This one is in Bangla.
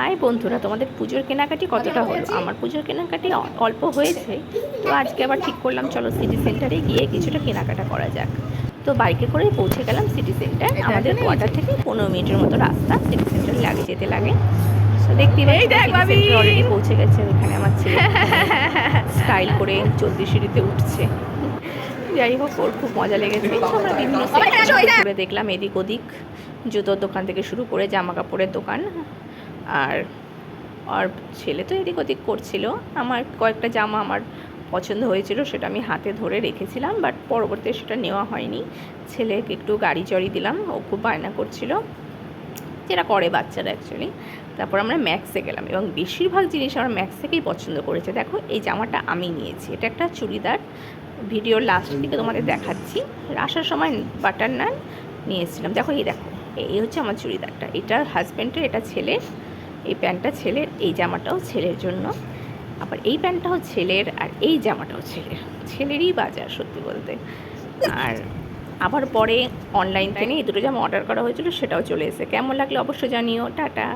হাই বন্ধুরা তোমাদের পুজোর কেনাকাটি কতটা হলো? আমার পুজোর কেনাকাটি অল্প হয়েছে। তো আজকে আবার ঠিক করলাম চলো সিটি সেন্টারে গিয়ে কিছুটা কেনাকাটা করা যাক। তো বাইকে করে পৌঁছে গেলাম সিটি সেন্টার আমাদের কোয়ার্টার থেকে পনেরো মিনিটের মতো রাস্তা সিটি সেন্টার লাগে যেতে লাগে। তো দেখতেই এই দেখ অলরেডি পৌঁছে গেছে ওখানে আমার ছেলে স্টাইল করে চলতি সিঁড়িতে উঠছে। যাই হোক ওর খুব মজা লেগেছে। আমরা বিভিন্ন। ঘুরে দেখলাম এদিক ওদিক জুতোর দোকান থেকে শুরু করে জামা কাপড়ের দোকান। আর আর ছেলে তো এদিক ওদিক করছিল। আমার কয়েকটা জামা আমার পছন্দ হয়েছিল, সেটা আমি হাতে ধরে রেখেছিলাম বাট পরবর্তীতে সেটা নেওয়া হয়নি। ছেলেকে একটু গাড়ি চড়ি দিলাম, ও খুব বায়না করছিল। যেটা করে বাচ্চারা অ্যাকচুয়ালি তারপর আমরা ম্যাক্সে গেলাম এবং বেশিরভাগ জিনিস আমরা ম্যাক্স থেকেই পছন্দ করেছে। দেখো, এই জামাটা আমি নিয়েছি। এটা একটা চুড়িদার। ভিডিওর লাস্ট দিকে তোমাদের দেখাচ্ছি। আসার সময় বাটার নান নিয়ে এসেছিলাম। দেখো, এই দেখো, এই হচ্ছে আমার চুড়িদারটা। এটা হাজব্যান্ডের এটা ছেলের। এই প্যান্টটা ছেলের, এই জামাটাও ছেলের জন্য। আবার এই প্যান্টটাও ছেলের আর এই জামাটাও ছেলের। ছেলেরই বাজার সত্যি বলতে। আর আবার পরে অনলাইন থেকে এই দুটো জামা অর্ডার করা হয়েছিল, সেটাও চলে এসে কেমন লাগল অবশ্যই জানিও। টাটা।